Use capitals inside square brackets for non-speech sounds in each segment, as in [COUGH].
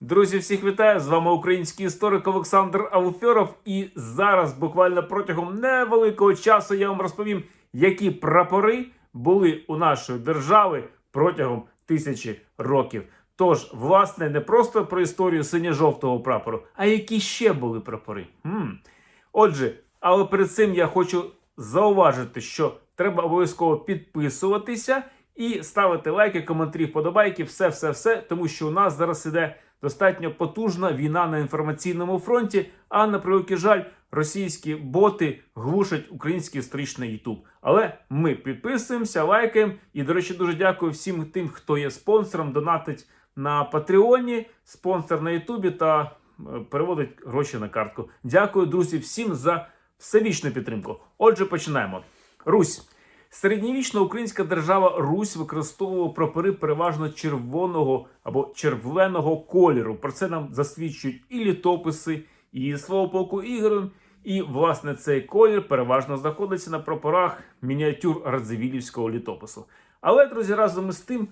Друзі, всіх вітаю! З вами український історик Олександр Ауфьоров. І зараз, буквально протягом невеликого часу, я вам розповім, які прапори були у нашої держави протягом тисячі років. Тож, власне, не просто про історію синьо-жовтого прапору, а які ще були прапори. М. Отже, але перед цим я хочу зауважити, що треба обов'язково підписуватися і ставити лайки, коментарі, вподобайки, все, все, все, тому що у нас зараз іде достатньо потужна війна на інформаційному фронті. А на превеликий жаль, російські боти глушать український історичний Ютуб. Але ми підписуємося, лайкаємо. І, до речі, дуже дякую всім тим, хто є спонсором, донатить на Патреоні, спонсор на Ютубі та е, переводить гроші на картку. Дякую, друзі, всім за всебічну підтримку. Отже, починаємо. Русь. Середньовічна українська держава Русь використовувала прапори переважно червоного або червленого кольору. Про це нам засвідчують і літописи, і свого полку ігор. І власне цей колір переважно знаходиться на прапорах мініатюр Радзивілівського літопису. Але, друзі, разом із тим,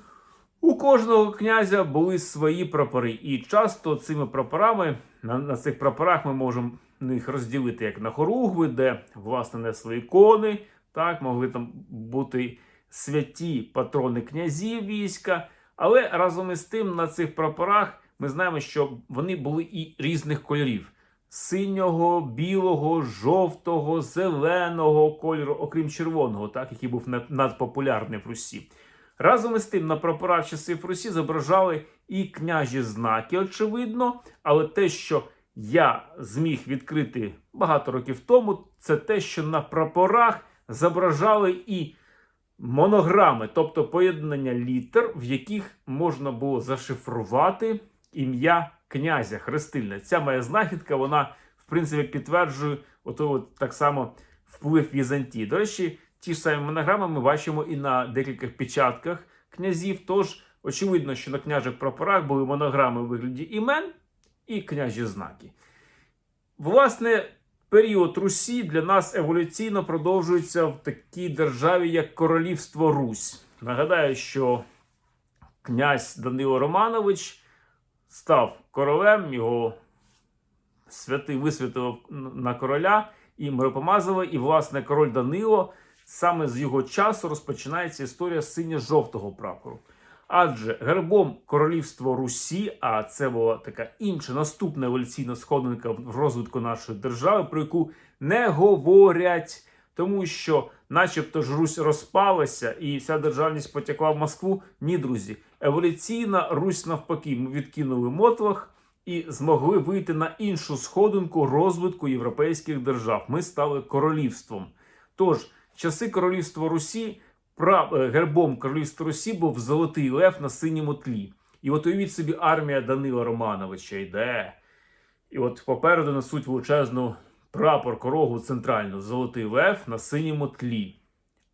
у кожного князя були свої прапори, і часто цими прапорами на, на цих прапорах ми можемо їх розділити як на хоругви, де власне несли ікони. Так, могли там бути святі патрони князів війська. Але разом із тим на цих прапорах ми знаємо, що вони були і різних кольорів: синього, білого, жовтого, зеленого кольору, окрім червоного, так, який був надпопулярний в Русі. Разом із тим на прапорах часів Русі зображали і княжі знаки, очевидно, але те, що я зміг відкрити багато років тому, це те, що на прапорах зображали і монограми, тобто поєднання літер, в яких можна було зашифрувати ім'я князя Хрестильна. Ця моя знахідка, вона в принципі підтверджує ото от так само вплив Візантії. До речі, ті ж самі монограми ми бачимо і на декількох печатках князів. Тож очевидно, що на княжих прапорах були монограми у вигляді імен і княжі знаки. Власне, період Русі для нас еволюційно продовжується в такій державі, як Королівство Русь. Нагадаю, що князь Данило Романович став королем, його святий висвятив на короля і миропомазали. І, власне, король Данило саме з його часу розпочинається історія синьо-жовтого прапору. Адже гербом королівства Русі, а це була така інша наступна еволюційна сходинка в розвитку нашої держави, про яку не говорять, тому що, начебто, ж Русь розпалася і вся державність потекла в Москву. Ні, друзі, еволюційна Русь навпаки, ми відкинули мотлах і змогли вийти на іншу сходинку розвитку європейських держав. Ми стали королівством. Тож, часи королівства Русі. Прав... е, гербом королівства Русі був золотий лев на синьому тлі. І от уявіть собі, армія Данила Романовича йде. І от попереду несуть величезну прапор корогу центральну, золотий лев на синьому тлі.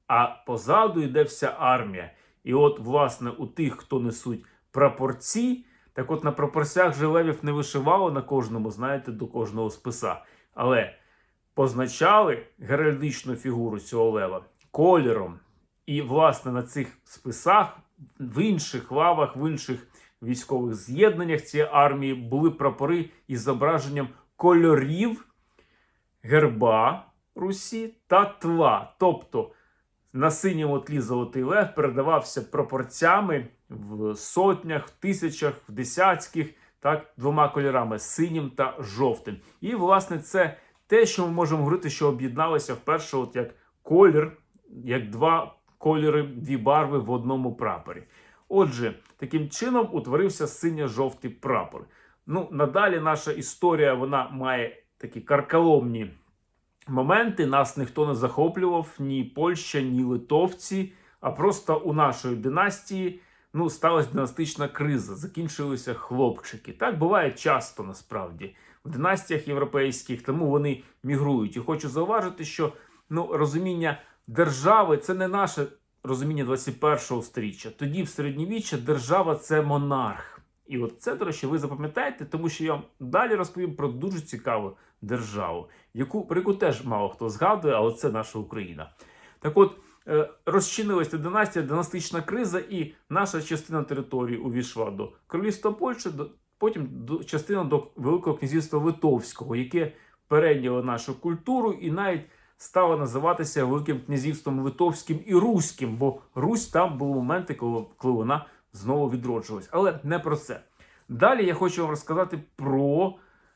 А позаду йде вся армія. І от, власне, у тих, хто несуть прапорці, так от на прапорцях же левів не вишивало на кожному, знаєте, до кожного списа. Але позначали геральдичну фігуру цього лева кольором. І, власне, на цих списах, в інших лавах, в інших військових з'єднаннях цієї армії були прапори із зображенням кольорів герба Русі та тла. Тобто на синьому тлі Золотий Лев передавався пропорцями в сотнях, в тисячах, в десятких, так, двома кольорами синім та жовтим. І, власне, це те, що ми можемо говорити, що об'єдналося вперше, от як колір, як два кольори, дві барви в одному прапорі. Отже, таким чином утворився синьо-жовтий прапор. Ну, надалі наша історія вона має такі карколомні моменти. Нас ніхто не захоплював, ні Польща, ні литовці. А просто у нашої династії ну, сталася династична криза, закінчилися хлопчики. Так буває часто насправді в династіях європейських, тому вони мігрують. І хочу зауважити, що ну, розуміння держави це не наше розуміння 21-го сторіччя. Тоді в середньовіччя держава це монарх. І от це, до речі, ви запам'ятаєте, тому що я вам далі розповім про дуже цікаву державу, яку про яку теж мало хто згадує, але це наша Україна. Так от е, розчинилася династія, династична криза, і наша частина території увійшла до Королівства Польщі, потім до, частина до Великого князівства Литовського, яке перейняло нашу культуру і навіть стало називатися Великим князівством Литовським і Руським, бо Русь там були моменти, коли, вона знову відроджувалась. Але не про це. Далі я хочу вам розказати про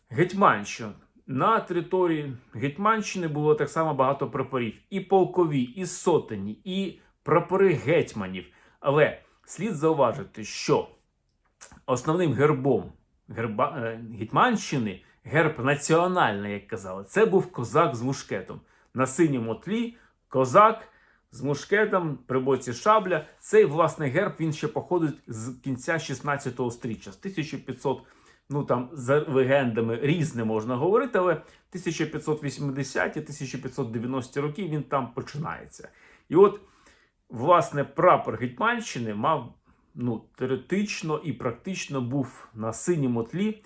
Гетьманщину. На території Гетьманщини було так само багато прапорів: і полкові, і сотені, і прапори гетьманів. Але слід зауважити, що основним гербом герба, е, Гетьманщини, герб національний, як казали, це був козак з мушкетом. На синьому тлі козак з мушкетом при боці шабля. Цей власний герб він ще походить з кінця 16 стріччя, з 1500, ну там за легендами різне можна говорити, але 1580-1590 роки він там починається. І от, власне, прапор Гетьманщини мав ну, теоретично і практично був на синьому тлі.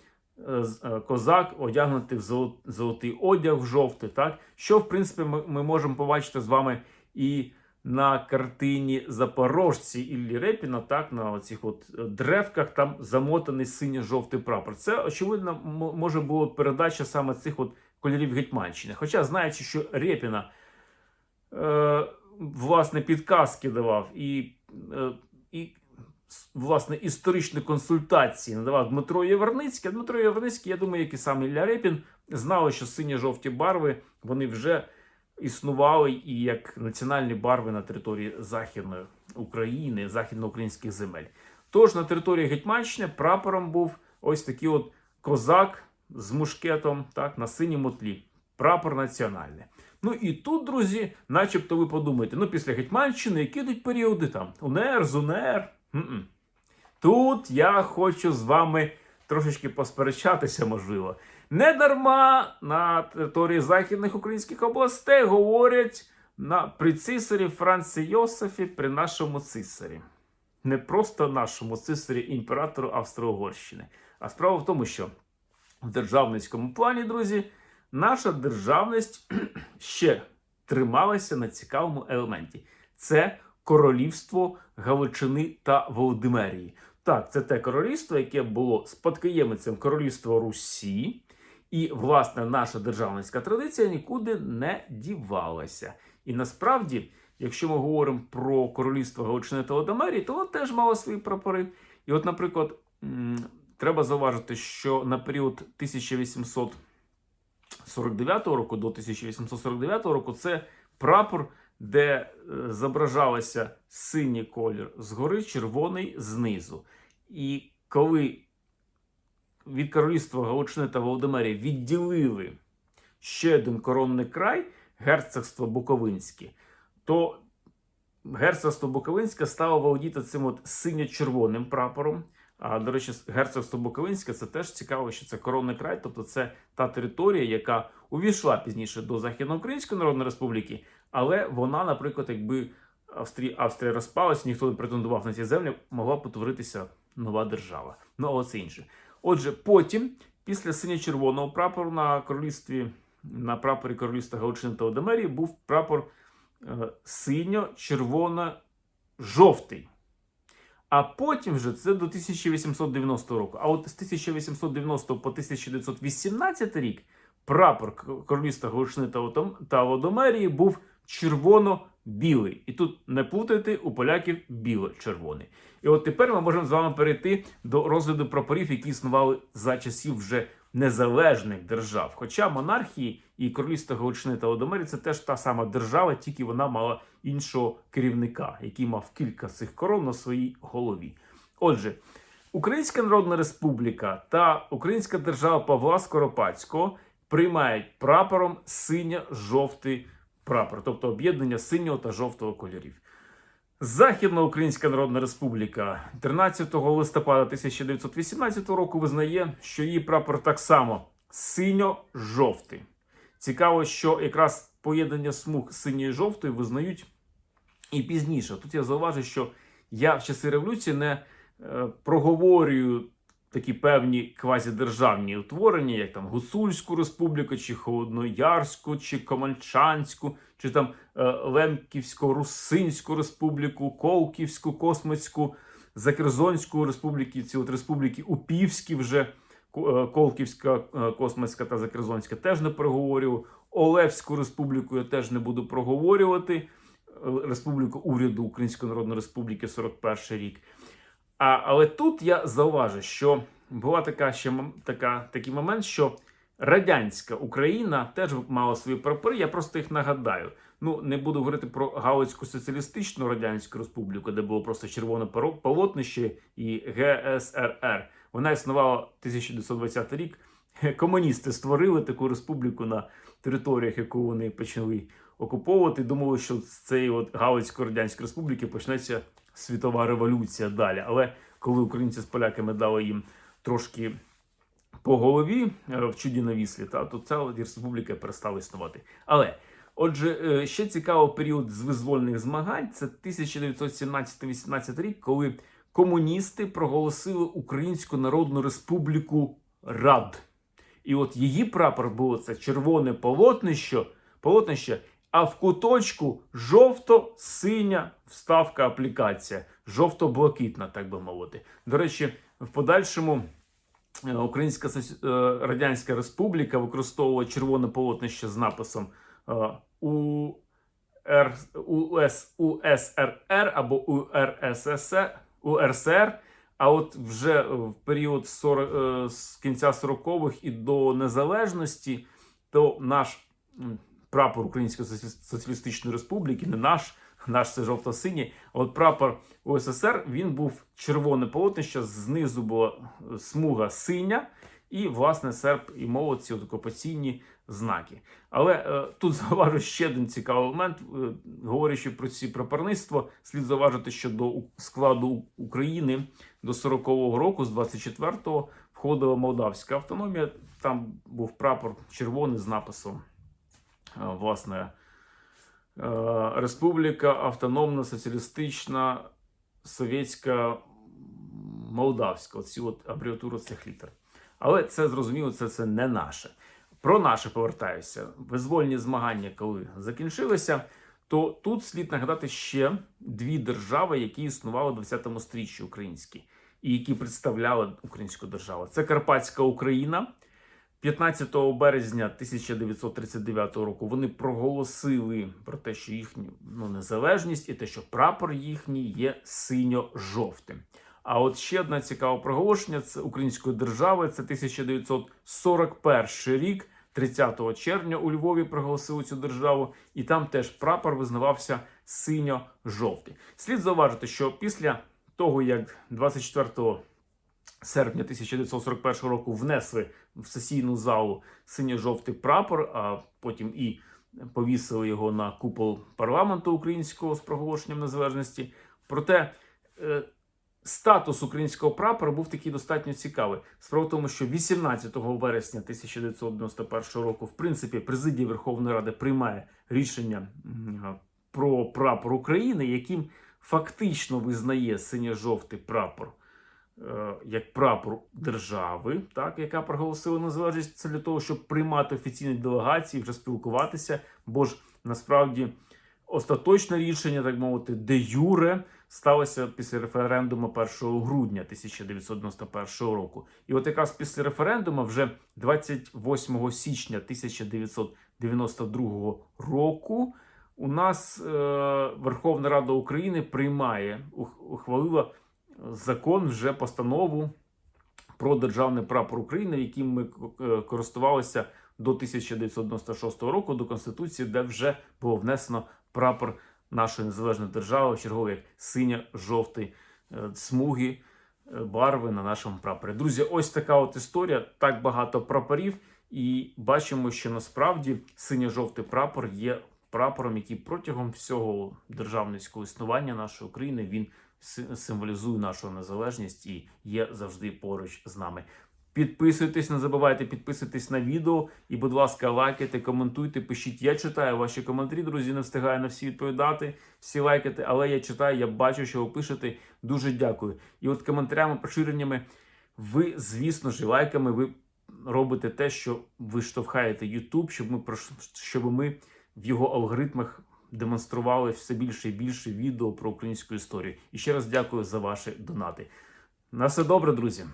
Е, е, Козак одягнутий в золотий одяг в жовтий, так що в принципі ми, ми можемо побачити з вами і на картині Запорожці Іллі Репіна, так на оцих от е, древках там замотаний синьо-жовтий прапор. Це очевидно може було передача саме цих от кольорів Гетьманщини. Хоча, знаючи, що Репіна е, власне підказки давав і, і власне історичні консультації надавав Дмитро Єверницький. Дмитро Єверницький, я думаю, як і сам Ілля Репін, знали, що синьо-жовті барви вони вже існували і як національні барви на території Західної України, західноукраїнських земель. Тож на території Гетьманщини прапором був ось такий от козак з мушкетом, так, на синьому тлі. Прапор національний. Ну і тут, друзі, начебто ви подумаєте, ну після Гетьманщини, які йдуть періоди там? УНР, ЗУНР. Тут я хочу з вами трошечки посперечатися, можливо. Не дарма на території західних українських областей говорять на, при цисарі Франці Йосифі, при нашому цисарі. Не просто нашому цисарі імператору Австро-Угорщини. А справа в тому, що в державницькому плані, друзі, наша державність [CLEARS THROAT] ще трималася на цікавому елементі. Це королівство Галичини та Володимирії. Так, це те королівство, яке було спадкоємицем королівства Русі, і, власне, наша державницька традиція нікуди не дівалася. І насправді, якщо ми говоримо про королівство Галичини та Володимирії, то воно теж мало свої прапори. І от, наприклад, треба зауважити, що на період 1849 року до 1849 року це прапор, де е, зображалося синій колір згори, червоний знизу. І коли від королівства Галичини та Володимирії відділили ще один коронний край, герцогство Буковинське, то герцогство Буковинське стало володіти цим от синьо-червоним прапором. А до речі, герцогство Буковинське це теж цікаво, що це коронний край, тобто це та територія, яка увійшла пізніше до Західноукраїнської Народної Республіки, але вона, наприклад, якби Австрія, Австрія розпалась, ніхто не претендував на ці землі, могла б утворитися нова держава. Ну, але це інше. Отже, потім, після синьо-червоного прапору на королівстві, на прапорі королівства Галичини та Одемерії був прапор е, синьо-червоно-жовтий. А потім вже це до 1890 року. А от з 1890 по 1918 рік прапор королівства Галичини та Водомерії був червоно-білий. І тут не плутайте, у поляків біло-червоний. І от тепер ми можемо з вами перейти до розгляду прапорів, які існували за часів вже незалежних держав. Хоча монархії і королівство Галичини та Водомері це теж та сама держава, тільки вона мала іншого керівника, який мав кілька цих корон на своїй голові. Отже, Українська Народна Республіка та Українська держава Павла Скоропадського приймають прапором синьо-жовтий прапор, тобто об'єднання синього та жовтого кольорів. Західноукраїнська Народна Республіка 13 листопада 1918 року визнає, що її прапор так само синьо-жовтий. Цікаво, що якраз поєднання смуг синьої і жовтої визнають і пізніше. Тут я зауважу, що я в часи революції не е, проговорюю такі певні квазідержавні утворення, як там Гуцульську республіку, чи Холодноярську, чи Комальчанську, чи там е, Лемківсько-Русинську республіку, Колківську, Космицьку, Закерзонської республіки, ці от республіки Упівські вже е, Колківська, е, Космацька та Закерзонська теж не проговорював. Олевську республіку я теж не буду проговорювати. Республіку уряду Української Народної Республіки 41 рік. А, але тут я зауважу, що була така ще така, такий момент, що радянська Україна теж мала свої прапори. Я просто їх нагадаю. Ну не буду говорити про Галицьку соціалістичну радянську республіку, де було просто червоне полотнище і ГСРР. Вона існувала 1920 рік. Комуністи створили таку республіку на територіях, яку вони почали окуповувати. Думали, що з цієї от Галицької радянської республіки почнеться світова революція далі. Але коли українці з поляками дали їм трошки по голові е, в чуді на віслі, та то ця республіка перестала існувати. Але отже, е, ще цікавий період з визвольних змагань. Це 1917-18 рік, коли комуністи проголосили Українську Народну Республіку Рад. І от її прапор було це червоне полотнище, полотнище, а в куточку жовто-синя вставка аплікація, жовто-блакитна, так би мовити. До речі, в подальшому е, Українська е, Радянська Республіка використовувала червоне полотнище з написом е, УСРР або УРССР, УРСР. А от вже в період 40, е, з кінця 40-х і до незалежності, то наш прапор Української Соціалістичної Республіки, не наш, наш це жовто-синій, от прапор УССР він був червоне полотнище, знизу була смуга синя, і, власне, серп і молот ці окупаційні знаки. Але е, тут [LAUGHS] зауважу ще один цікавий момент. Е, говорячи про ці прапорництво, слід зауважити, що до складу України до 40-го року, з 24-го, входила Молдавська автономія. Там був прапор червоний з написом власне е, Республіка Автономна Соціалістична Совєтська Молдавська. Оці от абревіатури цих літер. Але це зрозуміло, це, це не наше. Про наше повертаюся. Визвольні змагання, коли закінчилися, то тут слід нагадати ще дві держави, які існували у 20 стріччі українські, і які представляли українську державу. Це Карпатська Україна. 15 березня 1939 року вони проголосили про те, що їхню ну, незалежність і те, що прапор їхній є синьо-жовтим. А от ще одне цікаве проголошення це української держави. Це 1941 рік, 30 червня у Львові проголосили цю державу, і там теж прапор визнавався синьо-жовтий. Слід зауважити, що після того, як 24 серпня 1941 року внесли в сесійну залу синьо-жовтий прапор, а потім і повісили його на купол парламенту українського з проголошенням незалежності. Проте е, статус українського прапора був такий достатньо цікавий. Справа в тому, що 18 вересня 1991 року, в принципі, президія Верховної Ради приймає рішення про прапор України, яким фактично визнає синьо-жовтий прапор як прапор держави, так, яка проголосила незалежність, це для того, щоб приймати офіційні делегації, вже спілкуватися, бо ж насправді остаточне рішення, так мовити, де юре сталося після референдуму 1 грудня 1991 року. І от якраз після референдуму, вже 28 січня 1992 року, у нас е, Верховна Рада України приймає, ухвалила закон, вже постанову про державний прапор України, яким ми е, користувалися до 1996 року, до Конституції, де вже було внесено прапор нашої незалежної держави, черговий як синя-жовтий е, смуги, е, барви на нашому прапорі. Друзі, ось така от історія. Так багато прапорів, і бачимо, що насправді синьо-жовтий прапор є прапором, який протягом всього державницького існування нашої України він символізує нашу незалежність і є завжди поруч з нами. Підписуйтесь, не забувайте підписуйтесь на відео і, будь ласка, лайкайте, коментуйте, пишіть. Я читаю ваші коментарі, друзі. Не встигаю на всі відповідати, всі лайкати, але я читаю, я бачу, що ви пишете. Дуже дякую. І от коментарями, поширеннями, ви, звісно ж, лайками, ви робите те, що ви штовхаєте YouTube, щоб ми щоб ми в його алгоритмах демонстрували все більше і більше відео про українську історію. І ще раз дякую за ваші донати. На все добре, друзі.